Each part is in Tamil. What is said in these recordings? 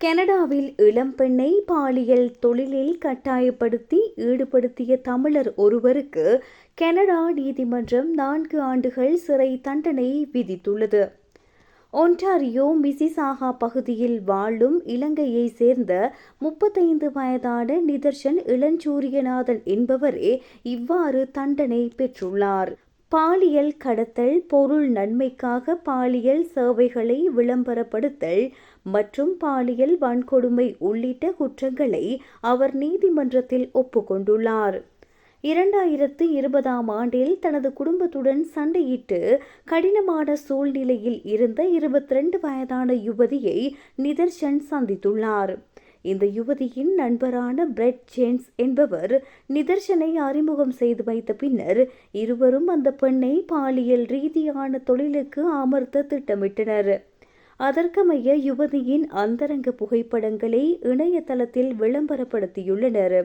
கனடாவில் இளம்பெண்ணை பாலியல் தொழிலில் கட்டாயப்படுத்தி ஈடுபடுத்திய தமிழர் ஒருவருக்கு கனடா நீதிமன்றம் நான்கு ஆண்டுகள் சிறை தண்டனை விதித்துள்ளது. ஒன்டாரியோ மிசிசாகா பகுதியில் வாழும் இலங்கையைச் சேர்ந்த முப்பத்தைந்து வயதான நிதர்ஷன் இளஞ்சூரியநாதன் என்பவரே இவ்வாறு தண்டனை பெற்றுள்ளார். பாலியல் கடத்தல் பொருள் நன்மைக்காக பாலியல் சேவைகளை விளம்பரப்படுத்தல் மற்றும் பாலியல் வன்கொடுமை உள்ளிட்ட குற்றங்களை அவர் நீதிமன்றத்தில் ஒப்புக்கொண்டுள்ளார். இரண்டாயிரத்து இருபதாம் ஆண்டில் தனது குடும்பத்துடன் சண்டையிட்டு கடினமான சூழ்நிலையில் இருந்த இருபத்தி ரெண்டு வயதான யுவதியை நிதர்ஷன் சந்தித்துள்ளார். இந்த யுவதியின் நண்பரான பிரெட் ஜேன்ஸ் என்பவர் நிதர்ஷனை அறிமுகம் செய்து வைத்த பின்னர் இருவரும் அந்த பெண்ணை பாலியல் ரீதியான தொழிலுக்கு அமர்த்த திட்டமிட்டனர். அதற்கமைய யுவதியின் அந்தரங்க புகைப்படங்களை இணையதளத்தில் விளம்பரப்படுத்தியுள்ளனர்.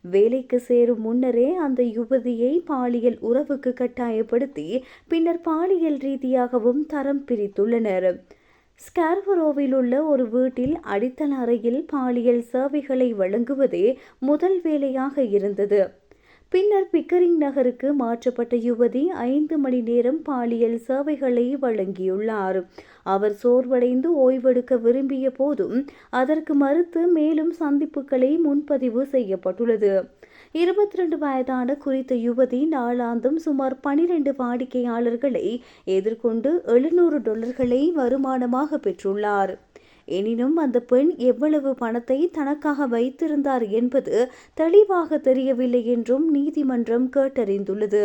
வேலைக்கு சேரும் முன்னரே அந்த யுவதியை பாலியல் உறவுக்கு கட்டாயப்படுத்தி பின்னர் பாலியல் ரீதியாகவும் தரம் பிரித்துள்ளனர். ஸ்கார்பரோவில் உள்ள ஒரு வீட்டில் அடித்தள அறையில் பாலியல் சேவைகளை வழங்குவதே முதல் வேலையாக இருந்தது. பின்னர் பிக்கரிங் நகருக்கு மாற்றப்பட்ட யுவதி ஐந்து மணி நேரம் பாலியல் சேவைகளை வழங்கியுள்ளார். அவர் சோர்வடைந்து ஓய்வெடுக்க விரும்பிய போதும் அதற்கு மறுத்து மேலும் சந்திப்புகளை முன்பதிவு செய்யப்பட்டுள்ளது. இருபத்தி ரெண்டு வயதான குறித்த யுவதி நாளாந்தம் சுமார் பனிரெண்டு வாடிக்கையாளர்களை எதிர்கொண்டு எழுநூறு டாலர்களை வருமானமாக பெற்றுள்ளார். எனினும் அந்த பெண் எவ்வளவு பணத்தை தனக்காக வைத்திருந்தார் என்பது தெளிவாக தெரியவில்லை என்றும் நீதிமன்றம் கேட்டறிந்துள்ளது.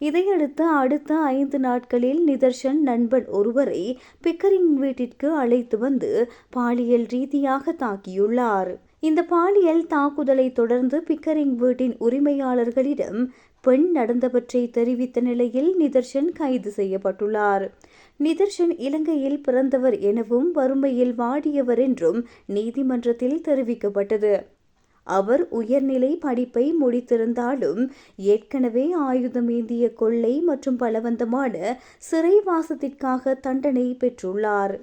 இதையடுத்து அடுத்த ஐந்து நாட்களில் நிதர்ஷன் நண்பன் ஒருவரை பிக்கரிங் வீட்டிற்கு அழைத்து வந்து பாலியல் ரீதியாக தாக்கியுள்ளார். இந்த பாலியல் தாக்குதலை தொடர்ந்து பிக்கரிங் வீட்டின் உரிமையாளர்களிடம் பெண் நடந்தவற்றை தெரிவித்த நிலையில் நிதர்ஷன் கைது செய்யப்பட்டுள்ளார். நிதர்ஷன் இலங்கையில் பிறந்தவர் எனவும் வறுமையில் வாடியவர் என்றும் நீதிமன்றத்தில் தெரிவிக்கப்பட்டது. அவர் உயர்நிலை படிப்பை முடித்திருந்தாலும் ஏற்கனவே ஆயுதம் ஏந்திய கொள்ளை மற்றும் பலவந்தமான சிறைவாசத்திற்காக தண்டனை பெற்றுள்ளார்.